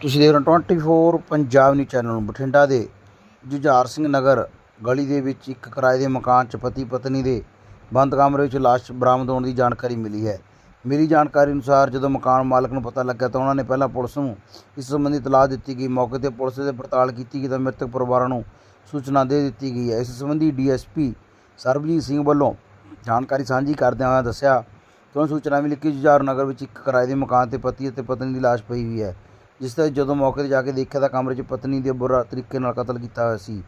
ਤੁਸੀਂ ਦੇਖ ਰਹੇ ਹੋ 24 ਪੰਜਾਬ ਨਿਊਜ਼ ਚੈਨਲ ਨੂੰ ਬਠਿੰਡਾ ਦੇ ਜੁਝਾਰ ਸਿੰਘ ਨਗਰ ਗਲੀ ਦੇ ਵਿੱਚ ਇੱਕ ਕਿਰਾਏ ਦੇ ਮਕਾਨ 'ਚ ਪਤੀ ਪਤਨੀ ਦੇ ਬੰਦ ਕਮਰੇ ਵਿੱਚ ਲਾਸ਼ ਬਰਾਮਦ ਹੋਣ ਦੀ ਜਾਣਕਾਰੀ ਮਿਲੀ ਹੈ। ਮਿਲੀ ਜਾਣਕਾਰੀ ਅਨੁਸਾਰ ਜਦੋਂ ਮਕਾਨ ਮਾਲਕ ਨੂੰ ਪਤਾ ਲੱਗਾ ਤਾਂ ਉਹਨਾਂ ਨੇ ਪਹਿਲਾਂ ਪੁਲਿਸ ਨੂੰ ਇਸ ਸੰਬੰਧੀ ਤਲਾਹ ਦਿੱਤੀ ਗਈ। ਮੌਕੇ ਤੇ ਪੁਲਿਸ ਦੇ ਪੜਤਾਲ ਕੀਤੀ ਗਈ ਤਾਂ ਮ੍ਰਿਤਕ ਪਰਿਵਾਰਾਂ ਨੂੰ ਸੂਚਨਾ ਦੇ ਦਿੱਤੀ ਗਈ ਹੈ। ਇਸ ਸੰਬੰਧੀ ਡੀਐਸਪੀ ਸਰਬਜੀਤ ਸਿੰਘ ਵੱਲੋਂ ਜਾਣਕਾਰੀ ਸਾਂਝੀ ਕਰਦਿਆਂ ਹੋਇਆਂ ਦੱਸਿਆ ਕਿ ਉਹਨਾਂ ਸੂਚਨਾ ਮਿਲੀ ਕਿ ਜੁਝਾਰ ਨਗਰ ਵਿੱਚ ਇੱਕ ਕਿਰਾਏ ਦੇ ਮਕਾਨ ਤੇ ਪਤੀ ਅਤੇ ਪਤਨੀ ਦੀ ਲਾਸ਼ ਪਈ ਹੋਈ ਹੈ। ਜਿਸ ਤੇ ਜਦੋਂ ਮੌਕੇ ਤੇ ਜਾ ਕੇ ਦੇਖਿਆ ਤਾਂ ਕਮਰੇ 'ਚ ਪਤਨੀ ਦੇ ਬੁਰਾ ਤਰੀਕੇ ਨਾਲ ਕਤਲ ਕੀਤਾ ਹੋਇਆ ਸੀ।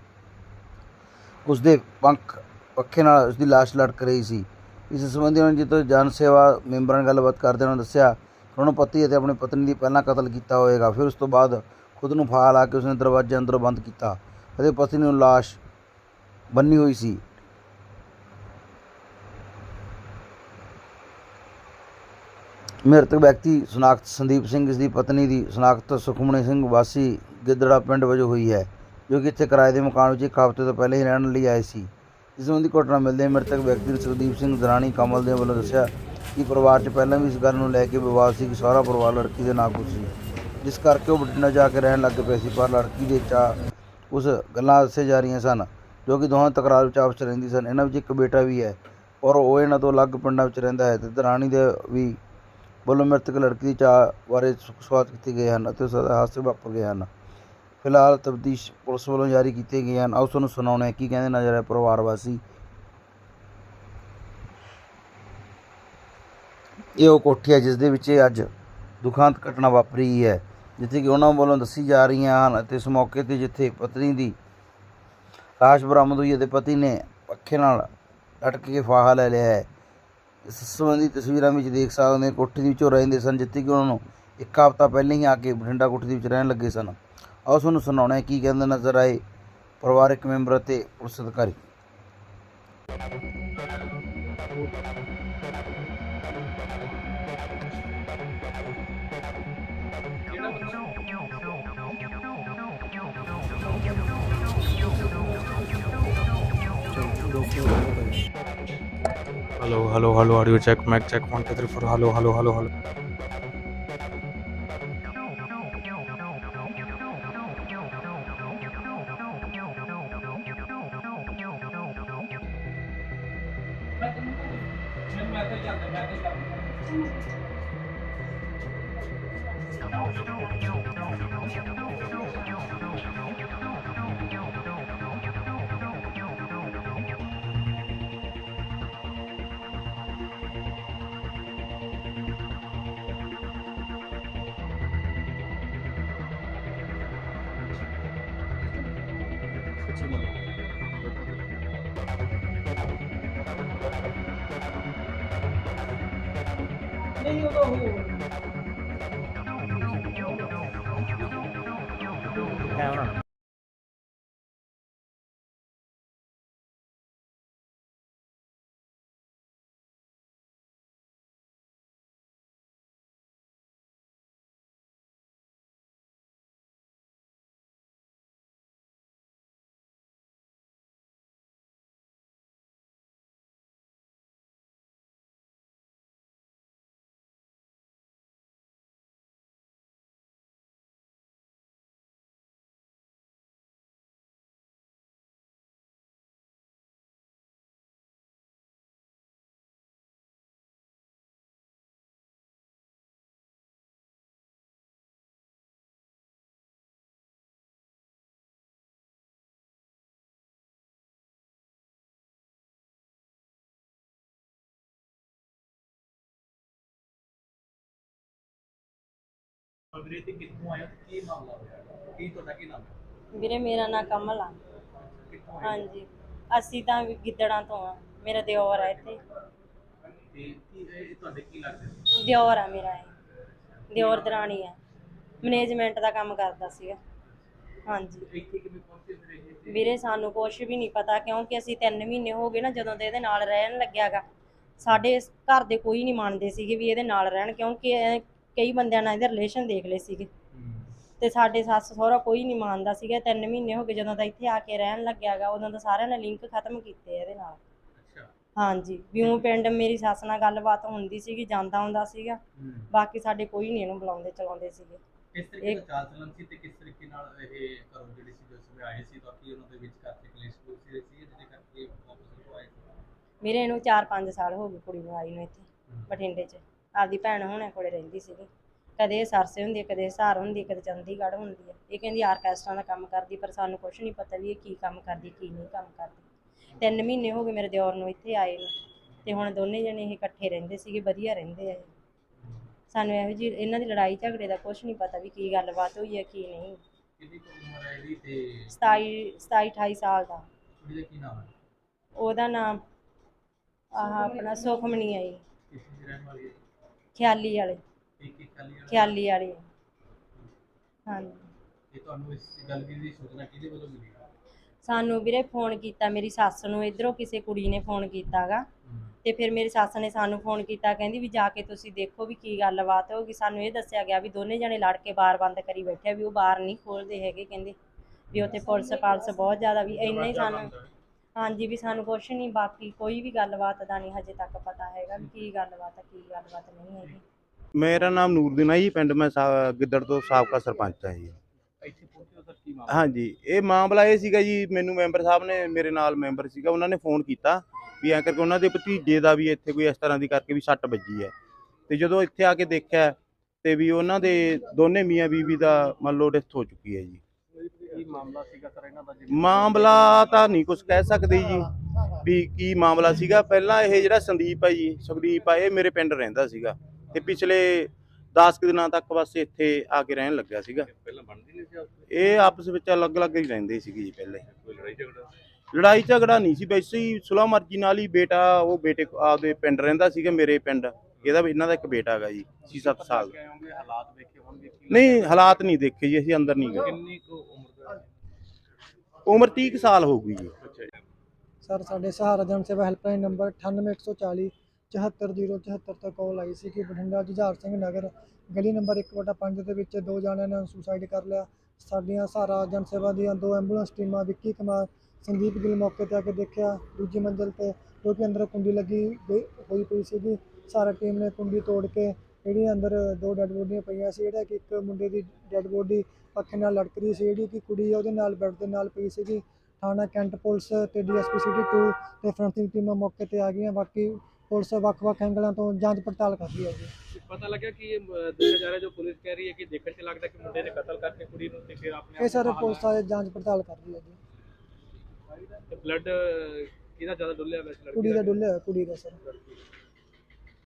ਉਸ ਦੇ ਪੰਖ ਪੱਖੇ ਨਾਲ ਉਸ ਦੀ ਲਾਸ਼ ਲਟਕ ਰਹੀ ਸੀ। ਇਸ ਸੰਬੰਧੀ ਉਹਨਾਂ ਜਦੋਂ ਜਨ ਸੇਵਾ ਮੈਂਬਰਾਂ ਨਾਲ ਗੱਲਬਾਤ ਕਰਦੇ ਉਹਨਾਂ ਦੱਸਿਆ ਕਿ ਉਹਨਾਂ ਪਤੀ ਅਤੇ ਆਪਣੀ ਪਤਨੀ ਦੀ ਪਹਿਲਾਂ ਕਤਲ ਕੀਤਾ ਹੋਵੇਗਾ ਫਿਰ ਉਸ ਤੋਂ ਬਾਅਦ ਖੁਦ ਨੂੰ ਫਾਹਾ ਲਾ ਕੇ ਉਸਨੇ ਦਰਵਾਜ਼ੇ ਅੰਦਰੋਂ ਬੰਦ ਕੀਤਾ ਅਤੇ ਪਤਨੀ ਨੂੰ ਲਾਸ਼ ਬੰਨੀ ਹੋਈ ਸੀ। ਮ੍ਰਿਤਕ ਵਿਅਕਤੀ ਸ਼ਨਾਖਤ ਸੰਦੀਪ ਸਿੰਘ ਇਸ ਦੀ ਪਤਨੀ ਦੀ ਸ਼ਨਾਖਤ ਸੁਖਮਣੀ ਸਿੰਘ ਵਾਸੀ ਗਿੱਦੜਾ ਪਿੰਡ ਵਜੋਂ ਹੋਈ ਹੈ, ਜੋ ਕਿ ਇੱਥੇ ਕਿਰਾਏ ਦੇ ਮਕਾਨ ਵਿੱਚ ਇੱਕ ਹਫ਼ਤੇ ਤੋਂ ਪਹਿਲਾਂ ਹੀ ਰਹਿਣ ਲਈ ਆਏ ਸੀ। ਇਸ ਸੰਬੰਧੀ ਘਟਨਾ ਮਿਲਦੇ ਮ੍ਰਿਤਕ ਵਿਅਕਤੀ ਸੁਖਦੀਪ ਸਿੰਘ ਦਰਾਣੀ ਕਮਲ ਦੇ ਵੱਲੋਂ ਦੱਸਿਆ ਕਿ ਪਰਿਵਾਰ 'ਚ ਪਹਿਲਾਂ ਵੀ ਇਸ ਗੱਲ ਨੂੰ ਲੈ ਕੇ ਵਿਵਾਦ ਸੀ ਕਿ ਸਾਰਾ ਪਰਿਵਾਰ ਲੜਕੀ ਦੇ ਨਾਲ ਕੁਝ ਸੀ, ਜਿਸ ਕਰਕੇ ਉਹ ਬਠਿੰਡਾ ਜਾ ਕੇ ਰਹਿਣ ਲੱਗ ਪਏ ਸੀ, ਪਰ ਲੜਕੀ ਦੇ ਚਾ ਉਸ ਗੱਲਾਂ ਦੱਸੇ ਜਾ ਰਹੀਆਂ ਸਨ, ਜੋ ਕਿ ਦੋਹਾਂ ਤਕਰਾਰ ਵਿੱਚ ਆਪਸ 'ਚ ਰਹਿੰਦੀ ਸਨ। ਇਹਨਾਂ ਵਿੱਚ ਇੱਕ ਬੇਟਾ ਵੀ ਹੈ ਔਰ ਉਹ ਇਹਨਾਂ ਤੋਂ ਅਲੱਗ ਪਿੰਡਾਂ ਵਿੱਚ ਰਹਿੰਦਾ ਹੈ ਤੇ ਦਰਾਣੀ ਦੇ ਵੀ ਵੱਲੋਂ ਮ੍ਰਿਤਕ ਲੜਕੀ ਦੀ ਚਾਹ ਬਾਰੇ ਸੁੱਖ ਸਵਾਲ ਕੀਤੇ ਗਏ ਹਨ ਅਤੇ ਉਸ ਦੇ ਹਾਦਸੇ ਵਾਪਰ ਗਏ ਹਨ। ਫਿਲਹਾਲ ਤਬਦੀਸ਼ ਪੁਲਿਸ ਵੱਲੋਂ ਜਾਰੀ ਕੀਤੇ ਗਏ ਹਨ। ਆਓ ਤੁਹਾਨੂੰ ਸੁਣਾਉਂਦੇ ਕੀ ਕਹਿੰਦੇ ਨਜ਼ਰ ਹੈ ਪਰਿਵਾਰ ਵਾਸੀ। ਇਹ ਉਹ ਕੋਠੀ ਹੈ ਜਿਸ ਦੇ ਵਿੱਚ ਇਹ ਅੱਜ ਦੁਖਾਂਤ ਘਟਨਾ ਵਾਪਰੀ ਹੈ, ਜਿੱਥੇ ਕਿ ਉਹਨਾਂ ਵੱਲੋਂ ਦੱਸੀ ਜਾ ਰਹੀਆਂ ਹਨ ਅਤੇ ਇਸ ਮੌਕੇ ਤੇ ਜਿੱਥੇ ਪਤਨੀ ਦੀ ਲਾਸ਼ ਬਰਾਮਦ ਹੋਈ ਹੈ ਤੇ ਪਤੀ ਨੇ ਪੱਖੇ ਨਾਲ ਲਟਕ ਕੇ ਫਾਹਾ ਲੈ ਲਿਆ ਹੈ। ਸੰਬੰਧੀ ਤਸਵੀਰਾਂ ਵਿੱਚ ਦੇਖ ਸਕਦੇ ਹੋ ਕੋਠੀ ਦੇ ਵਿੱਚੋਂ ਰਹਿੰਦੇ ਸਨ, ਜਿੱਥੇ ਕਿ ਉਹਨਾਂ ਨੂੰ ਇੱਕ ਹਫ਼ਤਾ ਪਹਿਲਾਂ ਹੀ ਆ ਕੇ ਬਠਿੰਡਾ ਕੋਠੀ ਦੇ ਵਿੱਚ ਰਹਿਣ ਲੱਗੇ ਸਨ। ਆਓ ਤੁਹਾਨੂੰ ਸੁਣਾਉਣਾ ਹੈ ਕੀ ਕਹਿੰਦੇ ਨਜ਼ਰ ਆਏ ਪਰਿਵਾਰਕ ਮੈਂਬਰ ਅਤੇ ਪੁਲਿਸ ਅਧਿਕਾਰੀ। Hello, hello, hello. Audio check, mic check. One, two, three, four. Hello, hello, hello, hello. 160 million. ਨਹੀਂ ਉਹ ਵੀਰੇ ਤੇ ਕਿੱਥੋਂ ਆਏ ਹੋ? ਤੇ ਕੀ ਮਾਮਲਾ ਹੋਇਆ? ਕੀ ਤੁਹਾਡਾ ਕੀ ਨਾਮ ਹੈ? ਵੀਰੇ ਮੇਰਾ ਨਾਂ ਕਮਲ ਆ। ਹਾਂਜੀ। ਅਸੀਂ ਤਾਂ ਗਿੱਦੜਾਂ ਤੋਂ ਆ। ਮੇਰਾ ਦਿਓਰ ਆ ਇੱਥੇ। ਤੁਹਾਡੇ ਕੀ ਲੱਗਦਾ ਦਿਓਰ ਆ ਮੇਰਾ ਇਹ। ਦਿਓਰ ਦਰਾਣੀ ਆ। ਮੈਨੇਜਮੈਂਟ ਦਾ ਕੰਮ ਕਰਦਾ ਸੀਗਾ। ਹਾਂਜੀ। ਵੀਰੇ ਸਾਨੂੰ ਕੁਝ ਵੀ ਨਹੀਂ ਪਤਾ ਕਿਉਂਕਿ ਅਸੀਂ 3 ਮਹੀਨੇ ਹੋ ਗਏ ਨਾ ਜਦੋਂ ਦੇ ਇਹਦੇ ਨਾਲ ਰਹਿਣ ਲੱਗਿਆਗਾ। ਸਾਡੇ ਘਰ ਦੇ ਕੋਈ ਨਹੀਂ ਮੰਨਦੇ ਸੀਗੇ ਵੀ ਇਹਦੇ ਨਾਲ ਰਹਿਣ ਕਿਉਂਕਿ ਕਈ ਬੰਦਿਆਂ ਨਾਲ ਇਹਦੇ ਰਿਲੇਸ਼ਨ ਦੇਖ ਲਏ ਸੀਗੇ। ਤੇ ਸਾਡੇ ਸੱਸ ਸਹੁਰਾ ਕੋਈ ਨਹੀਂ ਮੰਨਦਾ ਸੀਗਾ। 3 ਮਹੀਨੇ ਹੋ ਗਏ ਜਦੋਂ ਦਾ ਇੱਥੇ ਆ ਕੇ ਰਹਿਣ ਲੱਗਿਆਗਾ ਉਦੋਂ ਦਾ ਸਾਰਿਆਂ ਨੇ ਲਿੰਕ ਖਤਮ ਕੀਤੇ ਇਹਦੇ ਨਾਲ। ਅੱਛਾ। ਹਾਂਜੀ ਵਿਊ ਪਿੰਡ ਮੇਰੀ ਸੱਸ ਨਾਲ ਗੱਲਬਾਤ ਹੁੰਦੀ ਸੀਗੀ ਜਾਂਦਾ ਹੁੰਦਾ ਸੀਗਾ। ਬਾਕੀ ਸਾਡੇ ਕੋਈ ਨਹੀਂ ਇਹਨੂੰ ਬੁਲਾਉਂਦੇ ਚਲਾਉਂਦੇ ਸੀਗੇ। ਕਿਸ ਤਰੀਕੇ ਦਾ ਇੱਕ- ਚਾਲ ਚੱਲਣ ਸੀ ਤੇ ਕਿਸ ਤਰੀਕੇ ਨਾਲ ਇਹ ਘਰੋਂ ਜਿਹੜੀ ਸੀ ਜਿਸ ਵੇ ਆਏ ਸੀ ਤਾਂ ਕਿ ਉਹਨਾਂ ਦੇ ਵਿੱਚ ਕਰਕੇ ਕਲੇਸ਼ ਕਲੂਸ਼ ਸੀ ਸੀ ਜਿਹਦੇ ਕਰਕੇ ਵਾਪਸ ਤੋਂ ਆਏ ਸੀ? ਮੇਰੇ ਨੂੰ 4-5 ਸਾਲ ਹੋ ਗਏ ਕੁੜੀ ਨੂੰ ਆਈ ਨੂੰ ਇੱਥੇ ਬਠਿੰਡੇ 'ਚ। ਆਪਦੀ ਭੈਣ ਹੁਣਾਂ ਕੋਲੇ ਰਹਿੰਦੀ ਸੀਗੀ। ਕਦੇ ਸਰਸੇ ਹੁੰਦੀ ਹੈ, ਕਦੇ ਸਹਾਰ ਹੁੰਦੀ ਹੈ, ਕਦੇ ਚੰਡੀਗੜ੍ਹ ਹੁੰਦੀ ਹੈ ਇਹ ਕਹਿੰਦੀ ਆਰਕੈਸਟਰਾ ਦਾ ਕੰਮ ਕਰਦੀ ਪਰ ਸਾਨੂੰ ਕੁਝ ਨਹੀਂ ਪਤਾ ਵੀ ਇਹ ਕੀ ਕੰਮ ਕਰਦੀ ਕੀ ਨਹੀਂ ਕੰਮ ਕਰਦੀ। ਤਿੰਨ ਮਹੀਨੇ ਹੋ ਗਏ ਮੇਰੇ ਦਿਓਰ ਨੂੰ ਇੱਥੇ ਆਏ ਨੂੰ ਤੇ ਹੁਣ ਦੋਨੇ ਜਣੇ ਇਹ ਇਕੱਠੇ ਰਹਿੰਦੇ ਸੀਗੇ ਵਧੀਆ ਰਹਿੰਦੇ ਆ ਸਾਨੂੰ ਇਹੋ ਜੀ ਇਹਨਾਂ ਦੀ ਲੜਾਈ ਝਗੜੇ ਦਾ ਕੁਝ ਨਹੀਂ ਪਤਾ ਵੀ ਕੀ ਗੱਲਬਾਤ ਹੋਈ ਹੈ ਕੀ ਨਹੀਂ। ਕਿੰਨੀ ਉਮਰ ਹੈ ਇਹਦੀ ਤੇ 27 27 28 ਸਾਲ ਦਾ। ਕੁੜੀ ਦਾ ਕੀ ਨਾਮ ਹੈ? ਉਹਦਾ ਨਾਮ ਆਹ ਆਪਣਾ ਸੁਖਮਣੀ ਆਈ ਕਿਸ ਦੀ ਰਹਿਣ ਵਾਲੀ ਹੈ? ਖਿਆਲੀ ਵਾਲੇ। ਖਾਲੀ ਖਿਆਲੀ ਵਾਲੇ। ਹਾਂਜੀ। ਇਹ ਤੁਹਾਨੂੰ ਇਸ ਗੱਲ ਦੀ ਦੀ ਸੂਚਨਾ ਕਿਹਦੇ ਵੱਲੋਂ ਮਿਲੀ? ਸਾਨੂੰ ਵੀਰੇ ਫੋਨ ਕੀਤਾ ਮੇਰੀ ਸੱਸ ਨੂੰ ਇਧਰੋਂ ਕਿਸੇ ਕੁੜੀ ਨੇ ਫੋਨ ਕੀਤਾਗਾ। ਤੇ ਫਿਰ ਮੇਰੀ ਸੱਸ ਨੇ ਸਾਨੂੰ ਫੋਨ ਕੀਤਾ ਕਹਿੰਦੀ ਵੀ ਜਾ ਕੇ ਤੁਸੀਂ ਦੇਖੋ ਵੀ ਕੀ ਗੱਲਬਾਤ ਹੋਗੀ ਸਾਨੂੰ ਇਹ ਦੱਸਿਆ ਗਿਆ ਵੀ ਦੋਨੇ ਜਣੇ ਲੜ ਕੇ ਬਾਰ ਬੰਦ ਕਰੀ ਬੈਠੇ ਆ ਵੀ ਉਹ ਬਾਰ ਨਹੀਂ ਖੋਲਦੇ ਹੈਗੇ ਕਹਿੰਦੇ। ਵੀ ਉੱਥੇ ਪੁਲਿਸ ਪਾਲਸ ਬਹੁਤ ਜ਼ਿਆਦਾ ਵੀ ਇੰਨਾ ਹੀ ਸਾਨੂੰ ਹਾਂਜੀ ਵੀ ਸਾਨੂੰ ਕੁਛ ਨਹੀਂ ਬਾਕੀ ਕੋਈ ਵੀ ਗੱਲਬਾਤ ਦਾ ਨਹੀਂ ਹਜੇ ਤੱਕ ਪਤਾ ਹੈਗਾ ਵੀ ਕੀ ਗੱਲਬਾਤ ਆ ਕੀ ਗੱਲਬਾਤ ਨਹੀਂ ਹੈਗੀ। ਮੇਰਾ ਨਾਮ ਨੂਰਦੀਨ ਹੈ ਜੀ ਪਿੰਡ ਮੈਂ ਸਾ- ਗਿੱਦੜ ਤੋਂ ਸਾਬਕਾ ਸਰਪੰਚ ਹਾਂ ਜੀ। ਇੱਥੇ ਪਹੁੰਚੇ ਹੋ ਸਰ ਕੀ ਮਾਮਲਾ? ਹਾਂਜੀ ਇਹ ਮਾਮਲਾ ਇਹ ਸੀਗਾ ਜੀ ਮੈਨੂੰ ਮੈਂਬਰ ਸਾਹਿਬ ਨੇ ਮੇਰੇ ਨਾਲ ਮੈਂਬਰ ਸੀਗਾ ਉਹਨਾਂ ਨੇ ਫੋਨ ਕੀਤਾ ਵੀ ਐਂ ਕਰਕੇ ਉਹਨਾਂ ਦੇ ਭਤੀਜੇ ਦਾ ਵੀ ਇੱਥੇ ਕੋਈ ਇਸ ਤਰ੍ਹਾਂ ਦੀ ਕਰਕੇ ਵੀ ਸੱਟ ਵੱਜੀ ਹੈ। ਤੇ ਜਦੋਂ ਇੱਥੇ ਆ ਕੇ ਦੇਖਿਆ ਤੇ ਵੀ ਉਹਨਾਂ ਦੇ ਦੋਨੇ ਮੀਆਂ ਬੀਬੀ ਦਾ ਮੰਨ ਲਓ ਡੈਥ ਹੋ ਚੁੱਕੀ ਹੈ ਜੀ। ਕੀ ਮਾਮਲਾ ਸੀਗਾ ਸਰ ਇਹਨਾਂ ਦਾ ਮਾਮਲਾ ਤਾਂ ਨਹੀਂ ਕੁਝ ਕਹਿ ਸਕਦੇ ਜੀ। ਵੀ ਕੀ ਮਾਮਲਾ ਸੀਗਾ? ਪਹਿਲਾਂ ਇਹ ਜਿਹੜਾ ਸੰਦੀਪ ਹੈ ਜੀ ਸੁਖਦੀਪ ਆ ਇਹ ਮੇਰੇ ਪਿੰਡ ਰਹਿੰਦਾ ਸੀਗਾ। ਤੇ ਪਿਛਲੇ 10 ਕੁ ਦਿਨਾਂ ਤੱਕ ਬਸ ਇੱਥੇ ਆ ਕੇ ਰਹਿਣ ਲੱਗਿਆ ਸੀਗਾ। ਪਹਿਲਾਂ ਬਣਦੀ ਨਹੀਂ ਸੀ ਆਪਸ ਇਹ ਆਪਸ ਵਿੱਚ ਅਲੱਗ-ਅਲੱਗ ਹੀ ਰਹਿੰਦੇ ਸੀਗੇ ਜੀ ਪਹਿਲੇ। ਕੋਈ ਲੜਾਈ ਝਗੜਾ? ਲੜਾਈ ਝਗੜਾ ਨਹੀਂ ਸੀ। ਵੈਸੇ ਹੀ ਸੁਲਾ ਮਰਜ਼ੀ ਨਾਲ ਹੀ ਬੇਟਾ ਉਹ ਬੇਟੇ ਆਪਦੇ ਪਿੰਡ ਰਹਿੰਦਾ ਸੀਗਾ ਮੇਰੇ ਪਿੰਡ। ਇਹਦਾ ਵੀ ਇਹਨਾਂ ਦਾ ਇੱਕ ਬੇਟਾ ਹੈਗਾ ਜੀ 6-7 ਸਾਲ। ਦਾ ਕੇ ਆਉਂਗੇ ਹਾਲਾਤ ਵੇਖੇ ਹੋਣਗੇ ਕੀ ਨਹੀਂ ਹਾਲਾਤ ਨਹੀਂ ਦੇਖੇ ਜੀ ਅਸੀਂ ਅੰਦਰ ਨਹੀਂ ਗਏ। ਕਿੰਨੀ ਕੁ ਉਮਰ ਦਾ 30 ਕੁ ਸਾਲ ਹੋ ਗਈ ਜੀ। ਸਰ, ਸਾਡੇ ਸਹਾਰਾ ਜਨ ਸੇਵਾ ਹੈਲਪਲਾਈਨ ਨੰਬਰ 98140 74074 ਤੋਂ ਕਾਲ ਆਈ ਸੀ ਕਿ ਬਠਿੰਡਾ ਜੁਝਾਰ ਸਿੰਘ ਨਗਰ ਗਲੀ ਨੰਬਰ 1/5 ਦੇ ਵਿੱਚ ਦੋ ਜਣਿਆਂ ਨੇ ਸੁਸਾਈਡ ਕਰ ਲਿਆ। ਸਾਡੀਆਂ ਸਹਾਰਾ ਜਨ ਸੇਵਾ ਦੀਆਂ ਦੋ ਐਂਬੂਲੈਂਸ ਟੀਮਾਂ ਵਿੱਕੀ ਕੁਮਾਰ, ਸੰਦੀਪ ਗਿੱਲ ਮੌਕੇ ਤੇ ਆ ਕੇ ਦੇਖਿਆ। ਦੂਜੀ ਮੰਜ਼ਲ ਤੇ ਜੋ ਕਿ ਅੰਦਰ ਕੁੰਡੀ ਲੱਗੀ ਗਈ- ਹੋਈ ਪਈ ਸੀਗੀ। ਸਾਰਾ ਟੀਮ ਨੇ ਕੁੰਡੀ ਤੋੜ ਕੇ ਜਿਹੜੀਆਂ ਅੰਦਰ ਦੋ ਡੈੱਡ ਬੋਡੀਆਂ ਪਈਆਂ ਸੀ। ਜਿਹੜਾ ਕਿ ਇੱਕ ਮੁੰਡੇ ਦੀ ਡੈੱਡ ਬੋਡੀ ਪੱਖੇ ਨਾਲ ਲਟਕ ਰਹੀ ਸੀ ਜਿਹੜੀ ਕਿ ਕੁੜੀ ਆ ਉਹਦੇ ਨਾਲ ਬੈੱਡ ਦੇ ਨਾਲ ਪਈ ਸੀਗੀ। ਥਾਣਾ ਕੈਂਟ ਪੁਲਿਸ ਤੇ ਡੀਐਸਪੀ ਸਿਟੀ 2 ਤੇ ਫਰੰਟਿੰਗ ਟੀਮਾਂ ਮੌਕੇ ਤੇ ਆ ਗਈਆਂ। ਬਾਕੀ ਪੁਲਿਸ ਵੱਖ-ਵੱਖ ਐਂਗਲਾਂ ਤੋਂ ਜਾਂਚ ਪੜਤਾਲ ਕਰ ਰਹੀ ਹੈ ਜੀ। ਪਤਾ ਲੱਗਿਆ ਕਿ ਇਹ ਦੱਸਿਆ ਜਾ ਰਿਹਾ ਜੋ ਪੁਲਿਸ ਕਹਿ ਰਹੀ ਹੈ ਕਿ ਦੇਖਣ 'ਚ ਲੱਗਦਾ ਕਿ ਮੁੰਡੇ ਨੇ ਕਤਲ ਕਰਕੇ ਕੁੜੀ ਨੂੰ ਤੇ ਫਿਰ ਆਪਣੇ ਇਹ ਸਾਰੇ ਪੁਲਿਸ ਵਾਲੇ ਜਾਂਚ ਪੜਤਾਲ ਕਰ ਰਹੀ ਹੈ ਜੀ। ਬਲੱਡ ਕਿਹਦਾ ਜ਼ਿਆਦਾ ਡੁੱਲਿਆ ਵੈਸੇ ਲੜਕੀ ਕੁੜੀ ਦਾ ਡੁੱਲਿਆ ਕੁੜੀ ਦਾ ਸਰ।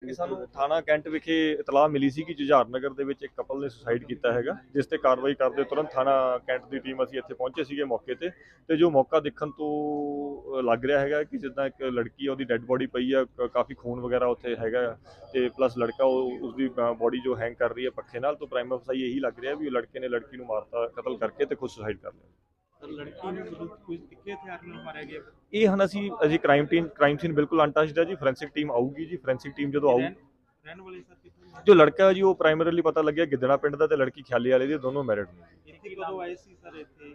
ਕਿ ਸਾਨੂੰ ਥਾਣਾ ਕੈਂਟ ਵਿਖੇ ਇਤਲਾਹ ਮਿਲੀ ਸੀ ਕਿ ਜੁਝਾਰ ਨਗਰ ਦੇ ਵਿੱਚ ਇੱਕ ਕਪਲ ਨੇ ਸੁਸਾਈਡ ਕੀਤਾ ਹੈਗਾ, ਜਿਸ ਤੇ ਕਾਰਵਾਈ ਕਰਦੇ ਤੁਰੰਤ ਥਾਣਾ ਕੈਂਟ ਦੀ ਟੀਮ ਅਸੀਂ ਇੱਥੇ ਪਹੁੰਚੇ ਸੀਗੇ ਮੌਕੇ ਤੇ ਤੇ ਜੋ ਮੌਕਾ ਦੇਖਣ ਤੋਂ ਲੱਗ ਰਿਹਾ ਹੈਗਾ ਕਿ ਜਿੱਦਾਂ ਇੱਕ ਲੜਕੀ ਆ, ਉਹਦੀ ਡੈੱਡ ਬੋਡੀ ਪਈ ਆ ਕਾਫੀ ਖੂਨ ਵਗੈਰਾ ਉੱਥੇ ਹੈਗਾ ਤੇ ਪਲੱਸ ਲੜਕਾ ਉਹ, ਉਸਦੀ ਬੋਡੀ ਜੋ ਹੈਂਗ ਕਰ ਰਹੀ ਹੈ ਪੱਖੇ ਨਾਲ, ਤੋਂ ਪ੍ਰਾਈਮ ਅਫਸਾਈ ਇਹੀ ਲੱਗ ਰਿਹਾ ਵੀ ਉਹ ਲੜਕੇ ਨੇ ਲੜਕੀ ਨੂੰ ਮਾਰਤਾ, ਕਤਲ ਕਰਕੇ ਤੇ ਖੁਦ ਸੁਸਾਈਡ ਕਰ ਲਿਆ। ਲੜਕੀ ਨੂੰ ਕੋਈ ਤਿੱਖੇ ਹਥਿਆਰ ਨਾਲ ਮਾਰਿਆ ਗਿਆ ਇਹ ਹਨ ਅਸੀਂ ਅਜੇ ਕ੍ਰਾਈਮ ਟੀਮ ਕ੍ਰਾਈਮ ਸੀਨ ਬਿਲਕੁਲ ਅਨਟੱਚਡ ਹੈ ਜੀ ਫੋਰੈਂਸਿਕ ਟੀਮ ਆਊਗੀ ਜੀ ਫੋਰੈਂਸਿਕ ਟੀਮ ਜਦੋਂ ਆਊ ਰਹਿਣ ਵਾਲੇ ਸਰ ਕਿੱਥੋਂ ਜੋ ਲੜਕਾ ਜੀ ਉਹ ਪ੍ਰਾਇਮਰੀਲੀ ਪਤਾ ਲੱਗਿਆ ਗਿੱਦੜਾ ਪਿੰਡ ਦਾ ਤੇ ਲੜਕੀ ਖਿਆਲੀ ਵਾਲੇ ਦੀ ਦੋਨੋਂ ਮੈਰਿਡ ਨੇ ਇੱਥੇ ਕਦੋਂ ਆਏ ਸੀ ਸਰ ਇੱਥੇ?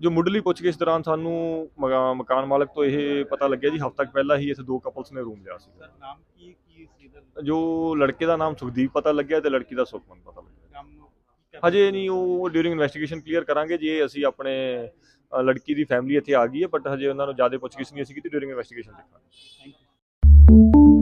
ਜੋ ਮੁੱਢਲੀ ਪੁੱਛਗਿੱਛ ਦੌਰਾਨ ਸਾਨੂੰ ਮਕਾਨ ਮਾਲਕ ਤੋਂ ਇਹ ਪਤਾ ਲੱਗਿਆ ਜੀ ਹਫ਼ਤਾ ਪਹਿਲਾਂ ਹੀ ਇਸ ਦੋ ਕਪਲਸ ਨੇ ਰੂਮ ਲਿਆ ਸੀ। ਸਰ ਨਾਮ ਕੀ ਕੀ ਸੀ ਜੋ ਲੜਕੇ ਦਾ ਨਾਮ ਸੁਖਦੀਪ ਪਤਾ ਲੱਗਿਆ ਤੇ ਲੜਕੀ ਦਾ ਸੁਖਮਨ ਪਤਾ ਲੱਗਿਆ। ਹਜੇ ਨਹੀਂ ਉਹ ਡਿਊਰਿੰਗ ਇਨਵੈਸਟੀਗੇਸ਼ਨ ਕਲੀਅਰ ਕਰਾਂਗੇ ਜੇ ਅਸੀਂ ਆਪਣੇ ਅ, ਲੜਕੀ ਦੀ ਫੈਮਿਲੀ ਇੱਥੇ ਆ ਗਈ ਹੈ ਬਟ ਹਜੇ ਉਹਨਾਂ ਨੂੰ ਜ਼ਿਆਦਾ ਪੁੱਛਗਿੱਛ ਨਹੀਂ ਅਸੀਂ ਕੀਤੀ ਡਿਊਰਿੰਗ ਇਨਵੈਸਟੀਗੇਸ਼ਨ ਦੇਖਾਂਗੇ Thank you.